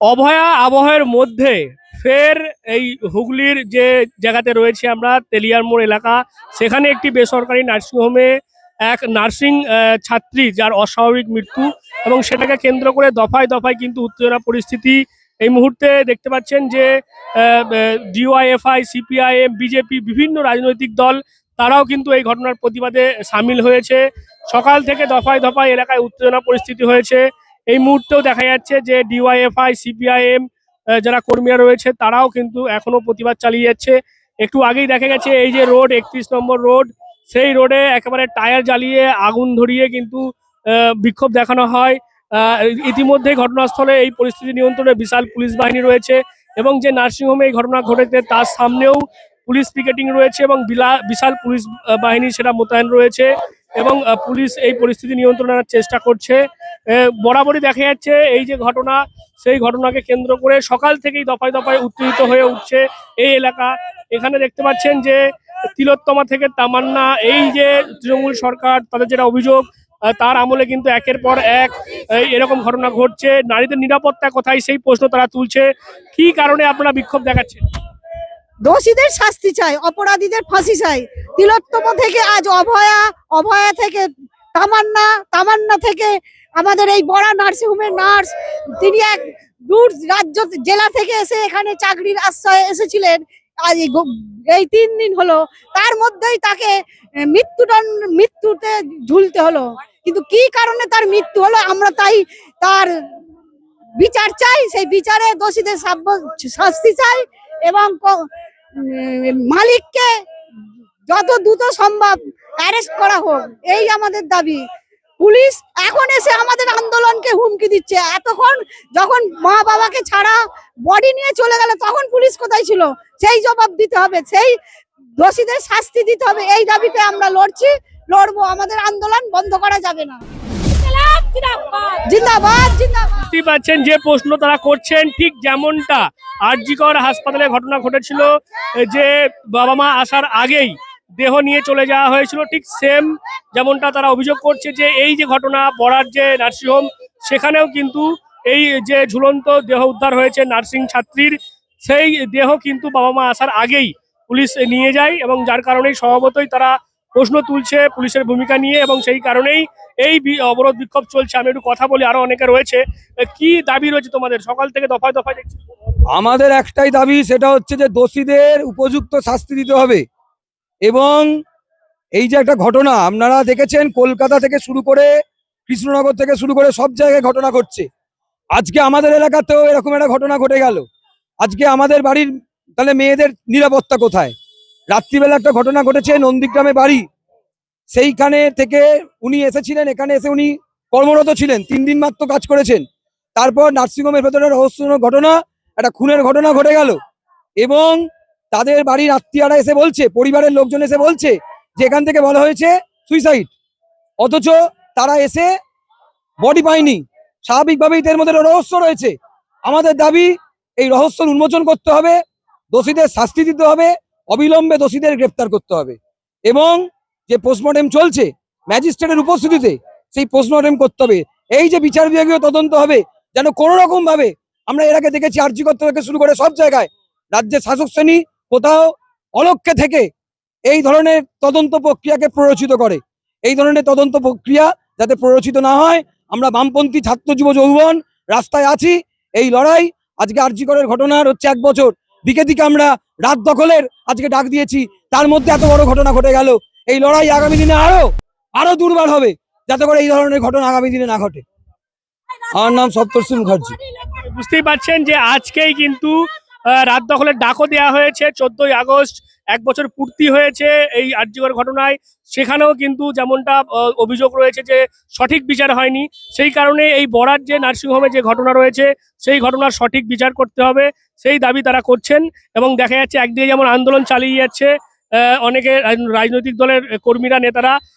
অভয়া আবহাওয়ার মধ্যে ফের এই হুগলির যে জায়গাতে রয়েছে আমরা, তেলিয়ার মোড় এলাকা, সেখানে একটি বেসরকারি নার্সিংহোমে এক নার্সিং ছাত্রী যার অস্বাভাবিক মৃত্যু এবং সেটাকে কেন্দ্র করে দফায় দফায় কিন্তু উত্তেজনা পরিস্থিতি। এই মুহূর্তে দেখতে পাচ্ছেন যে ডিওয়াইএফআই, সিপিআইএম, বিজেপি বিভিন্ন রাজনৈতিক দল, তারাও কিন্তু এই ঘটনার প্রতিবাদে সামিল হয়েছে। সকাল থেকে দফায় দফায় এলাকায় উত্তেজনা পরিস্থিতি হয়েছে। এই মুহূর্তেও দেখা যাচ্ছে যে ডিওয়াইএফআই সিপিআইএম যারা কর্মীরা রয়েছে, তারাও কিন্তু এখনও প্রতিবাদ চালিয়ে যাচ্ছে। একটু আগেই দেখা গেছে, এই যে রোড, একত্রিশ নম্বর রোড, সেই রোডে একেবারে টায়ার জ্বালিয়ে আগুন ধরিয়ে কিন্তু বিক্ষোভ দেখানো হয়। ইতিমধ্যে ঘটনাস্থলে এই পরিস্থিতি নিয়ন্ত্রণে বিশাল পুলিশ বাহিনী রয়েছে এবং যে নার্সিংহোমে এই ঘটনা ঘটেছে, তার সামনেও পুলিশ পিকেটিং রয়েছে এবং বিশাল পুলিশ বাহিনী সেটা মোতায়েন রয়েছে। এবং পুলিশ এই পরিস্থিতি নিয়ন্ত্রণ আনার চেষ্টা করছে। বরাবরই দেখা যাচ্ছে এই যে ঘটনা, সেই ঘটনাকে কেন্দ্র করে সকাল থেকেই দফায় দফায় উত্তেজিত হয়ে উঠছে এই এলাকা। এখানে দেখতে পাচ্ছেন যে, তিলোত্তমা থেকে তামান্না, এই যে তৃণমূল সরকার, তাদের যেটা অভিযোগ তার আমলে কিন্তু একের পর এক এরকম ঘটনা ঘটছে। নারীদের নিরাপত্তা কোথায় সেই প্রশ্ন তারা তুলছে। কি কারণে আপনারা বিক্ষোভ দেখাচ্ছেন? দোষীদের শাস্তি চাই, অপরাধীদের ফাঁসি চাই। তিলোত্তম থেকে আজ অভয়া অভয়া থেকে তামান্না তামান্না থেকে আমাদের এই বড় নার্সিংহোমের নার্স, তিনি এক দূর রাজ্য জেলা থেকে এসে এখানে চাকরির আশ্রয়ে এসেছিলেন। আজ এই তিন দিন হলো, তার মধ্যেই তাকে মৃত্যুদণ্ড, মৃত্যুতে ঝুলতে হলো। কিন্তু কি কারণে তার মৃত্যু হলো, আমরা তাই তার বিচার চাই, সেই বিচারে দোষীদের শাস্তি চাই এবং মালিককে যত দ্রুত সম্ভব অ্যারেস্ট করা হোক, এই আমাদের দাবি। পুলিশ এখন এসে আমাদের আন্দোলনকে হুমকি দিচ্ছে। এতক্ষণ যখন মা বাবাকে ছাড়া বডি নিয়ে চলে গেল, তখন পুলিশ কোথায় ছিল? সেই জবাব দিতে হবে, সেই দোষীদের শাস্তি দিতে হবে। এই দাবিতে আমরা লড়ছি, লড়বো। আমাদের আন্দোলন বন্ধ করা যাবে না। জিন্দাবাদ। বুঝতেই পারছেন যে প্রশ্ন তারা করছেন ঠিক যেমনটা আরজিকর হাসপাতালে ঘটনা ঘটেছিল যে বাবা মা আসার আগেই দেহ নিয়ে চলে যাওয়া হয়েছিল ঠিক সেম যেমনটা তারা অভিযোগ করছে যে এই যে ঘটনা বড়ার যে নার্সিংহোম সেখানেও কিন্তু এই যে ঝুলন্ত দেহ উদ্ধার হয়েছে নার্সিং ছাত্রীর সেই দেহ কিন্তু বাবা মা আসার আগেই পুলিশ নিয়ে যায় এবং যার কারণেই স্বভাবতই তারা প্রশ্ন তুলছে পুলিশের ভূমিকা নিয়ে এবং সেই কারণেই এই অবরোধ বিক্ষোভ চলছে। আমি একটু কথা বলি, আরও অনেকে রয়েছে। কি দাবি রয়েছে তোমাদের? সকাল থেকে দফায় দফায় দেখছি। আমাদের একটাই দাবি, সেটা হচ্ছে যে দোষীদের উপযুক্ত শাস্তি দিতে হবে। এবং এই যে একটা ঘটনা, আপনারা দেখেছেন কলকাতা থেকে শুরু করে, কৃষ্ণনগর থেকে শুরু করে সব জায়গায় ঘটনা ঘটছে। আজকে আমাদের এলাকাতেও এরকম একটা ঘটনা ঘটে গেল। আজকে আমাদের বাড়ির, তাহলে মেয়েদের নিরাপত্তা কোথায়? রাত্রিবেলা একটা ঘটনা ঘটেছে, নন্দীগ্রামে বাড়ি। সেইখানে থেকে উনি এসেছিলেন, এখানে এসে উনি কর্মরত ছিলেন, তিন দিন মাত্র কাজ করেছেন। তারপর নার্সিংহোমের ভেতরে রহস্যজনক ঘটনা, একটা খুনের ঘটনা ঘটে গেল। এবং তাদের বাড়ির আত্মীয়রা এসে বলছে, পরিবারের লোকজন এসে বলছে যে এখান থেকে বলা হয়েছে সুইসাইড। অথচ তারা এসে বডি পায়নি। স্বাভাবিকভাবেই এর মধ্যে রহস্য রয়েছে। আমাদের দাবি, এই রহস্য উন্মোচন করতে হবে, দোষীদের শাস্তি দিতে হবে অবিলম্বে দোষীদের গ্রেপ্তার করতে হবে। এবং যে পোস্টমর্টেম চলছে ম্যাজিস্ট্রেটের উপস্থিতিতে সেই পোস্টমর্টেম করতে হবে। এই যে বিচার বিভাগীয় তদন্ত হবে, যেন কোনো রকম ভাবে আমরা এর আগে দেখেছি আর্যিকর থেকে শুরু করে সব জায়গায় রাজ্যের শাসক শ্রেণি কোথাও অলক্ষ্যে থেকে এই ধরনের তদন্ত প্রক্রিয়াকে প্ররোচিত করে। এই ধরনের তদন্ত প্রক্রিয়া যাতে প্ররোচিত না হয়, আমরা বামপন্থী ছাত্র, যুব, যৌবন রাস্তায় আছি, এই লড়াই আজকে আর্যিকরের ঘটনার হচ্ছে এক বছর। দিকে দিকে আমরা রাত দখলের আজকে ডাক দিয়েছি। তার মধ্যে এত বড় ঘটনা ঘটে গেল। এই লড়াই আগামী দিনে আরও আরও দুর্বার হবে। যাতে করে এই ধরনের ঘটনা আগামী দিনে না ঘটে। আমার নাম সপ্তর্ষি মুখার্জি। বুঝতেই পারছেন যে আজকেই কিন্তু রাত দখলের ডাকও দেওয়া হয়েছে। চোদ্দই আগস্ট এক বছর পূর্তি হয়েছে এই আর্যিকর ঘটনায়। সেখানেও কিন্তু যেমনটা অভিযোগ রয়েছে যে সঠিক বিচার হয়নি। সেই কারণে এই বরার যে নার্সিংহোমে যে ঘটনা রয়েছে, সেই ঘটনার সঠিক বিচার করতে হবে। সেই দাবি তারা করছেন এবং দেখা যাচ্ছে একদিকে যেমন আন্দোলন চালিয়ে যাচ্ছে অনেকে রাজনৈতিক দলের কর্মীরা, নেতারা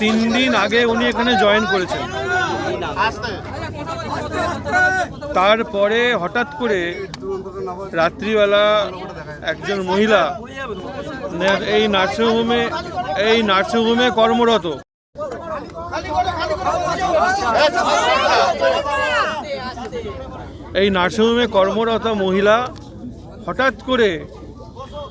তিন দিন আগে উনি এখানে জয়েন করেছেন। তারপরে হঠাৎ করে রাত্রিবেলা একজন মহিলা এই নার্সিংহোমে এই নার্সিংহোমে কর্মরত। এই নার্সিংহোমে কর্মরত মহিলা হঠাৎ করে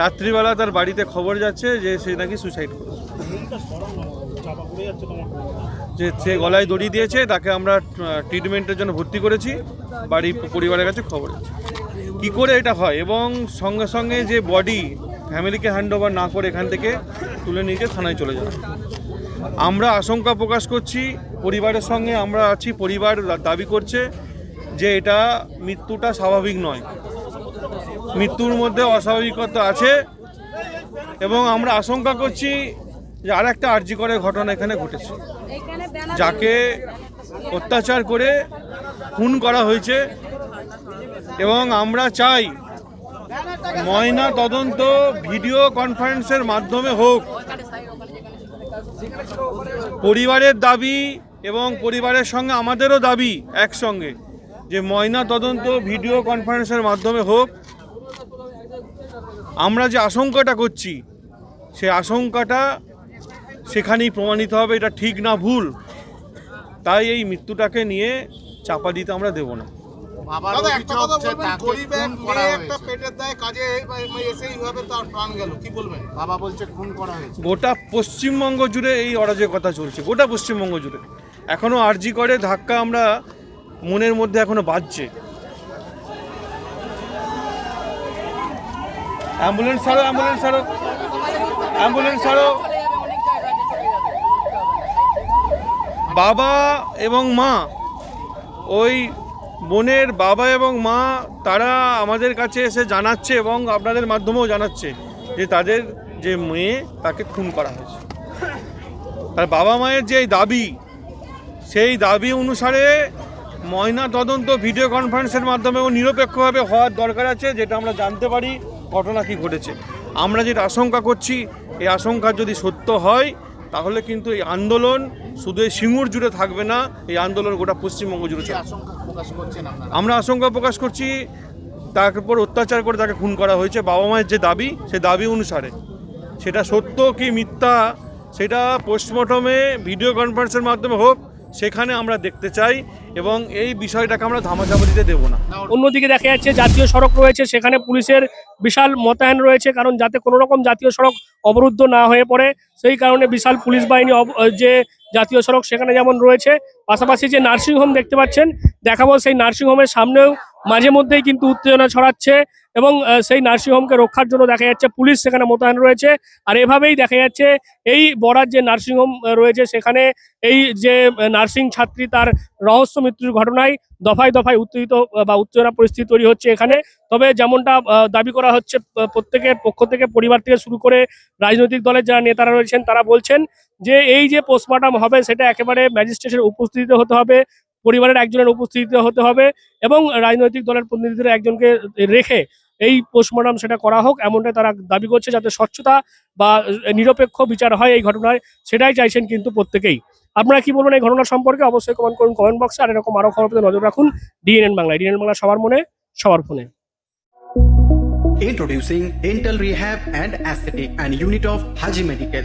রাত্রিবেলা তার বাড়িতে খবর যাচ্ছে যে সে নাকি সুসাইড করেছে। যে সে গলায় দড়ি দিয়েছে, তাকে আমরা ট্রিটমেন্টের জন্য ভর্তি করেছি। বাড়ি, পরিবারের কাছে খবর কী করে এটা হয়? এবং সঙ্গে সঙ্গে যে বডি ফ্যামিলিকে হ্যান্ড ওভার না করে এখান থেকে তুলে নিয়ে থানায় চলে যাওয়া আমরা আশঙ্কা প্রকাশ করছি, পরিবারের সঙ্গে আমরা আছি, পরিবার দাবি করছে যে এটা মৃত্যুটা স্বাভাবিক নয়। মৃত্যুর মধ্যে অস্বাভাবিকতা আছে। এবং আমরা আশঙ্কা করছি যে আর একটা আর্যিকরের ঘটনা এখানে ঘটেছে। যাকে অত্যাচার করে খুন করা হয়েছে এবং আমরা চাই ময়না তদন্ত ভিডিও কনফারেন্সের মাধ্যমে হোক। পরিবারের দাবি এবং পরিবারের সঙ্গে আমাদেরও দাবি একসঙ্গে যে ময়না তদন্ত ভিডিও কনফারেন্সের মাধ্যমে হোক। আমরা যে আশঙ্কাটা করছি সেই আশঙ্কাটা সেখানেই প্রমাণিত হবে এটা ঠিক না ভুল। তাই এই মৃত্যুটাকে নিয়ে চাপা দিতে আমরা দেব না। গোটা পশ্চিমবঙ্গ জুড়ে এই অরাজকতা চলছে গোটা পশ্চিমবঙ্গ জুড়ে। এখনও আরজি করে ধাক্কা আমরা মনের মধ্যে এখনও বাজছে। অ্যাম্বুলেন্স ছাড়ো অ্যাম্বুলেন্স ছাড়ো অ্যাম্বুলেন্স ছাড়ো। বাবা এবং মা। ওই বোনের বাবা এবং মা, তারা আমাদের কাছে এসে জানাচ্ছে এবং আপনাদের মাধ্যমেও জানাচ্ছে যে তাদের যে মেয়ে, তাকে খুন করা হয়েছে। আর বাবা মায়ের যে দাবি, সেই দাবি অনুসারে ময়না তদন্ত ভিডিও কনফারেন্সের মাধ্যমে ও নিরপেক্ষভাবে হওয়ার দরকার আছে, যেটা আমরা জানতে পারি, ঘটনা কি ঘটেছে। আমরা যেটা আশঙ্কা করছি, এই আশঙ্কা যদি সত্য হয় তাহলে কিন্তু এই আন্দোলন শুধু এই সিঙ্গুর জুড়ে থাকবে না এই আন্দোলন গোটা পশ্চিমবঙ্গ জুড়ে আমরা আশঙ্কা প্রকাশ করছি তার উপর অত্যাচার করে তাকে খুন করা হয়েছে বাবা মায়ের যে দাবি সে দাবি অনুসারে। সেটা সত্য কি মিথ্যা সেটা পোস্টমর্টমে ভিডিও কনফারেন্সের মাধ্যমে হোক সেখানে আমরা দেখতে চাই এবং এই বিষয়টাকে আমরা ধামাচাপা দিতে দেবো না। অন্যদিকে দেখা যাচ্ছে জাতীয় সড়ক রয়েছে, সেখানে পুলিশের বিশাল মোতায়েন রয়েছে, কারণ যাতে কোনো রকম জাতীয় সড়ক অবরুদ্ধ না হয়ে পড়ে, সেই কারণে বিশাল পুলিশ বাহিনী যে জাতীয় সড়ক সেখানে যেমন রয়েছে, পাশাপাশি যে নার্সিংহোম দেখতে পাচ্ছেন, দেখাবো সেই নার্সিংহোমের সামনেও মাঝে মধ্যেই কিন্তু উত্তেজনা ছড়াচ্ছে এবং সেই নার্সিংহোমকে রক্ষার জন্য দেখা যাচ্ছে পুলিশ সেখানে মোতায়েন রয়েছে। আর এভাবেই দেখা যাচ্ছে এই বরার যে নার্সিংহোম রয়েছে সেখানে এই যে নার্সিং ছাত্রী তার রহস্য মৃত্যুর ঘটনায় দফায় দফায় উত্তেজিত বা উত্তেজনা পরিস্থিতি তৈরি হচ্ছে এখানে। তবে যেমনটা দাবি করা হচ্ছে প্রত্যেকের পক্ষ থেকে, পরিবার থেকে শুরু করে রাজনৈতিক দলের যারা নেতারা রয়েছেন তারা বলছেন যে এই যে পোস্টমর্টম হবে সেটা একেবারে ম্যাজিস্ট্রেটের উপস্থিতিতে হতে হবে। পরিবারের একজনের উপস্থিতিতে হতে হবে এবং রাজনৈতিক দলের প্রতিনিধিদের একজনকে রেখে এই পোস্টমর্টম সেটা করা হোক, এমনটাই তারা দাবি করছে যাতে স্বচ্ছতা বা নিরপেক্ষ বিচার হয় এই ঘটনায়, সেটাই চাইছেন কিন্তু প্রত্যেকেই। আপনারা কি বলবেন এই ঘটনা সম্পর্কে? অবশ্যই কমেন্ট করুন কমেন্ট বক্সে আর এরকম আরও খবর নজর রাখুন ডিএনএন বাংলায়। ডিএনএন বাংলা সবার মনে, সবার ফোনে। Introducing Dental Rehab and Aesthetic and Unit of Haji Medical.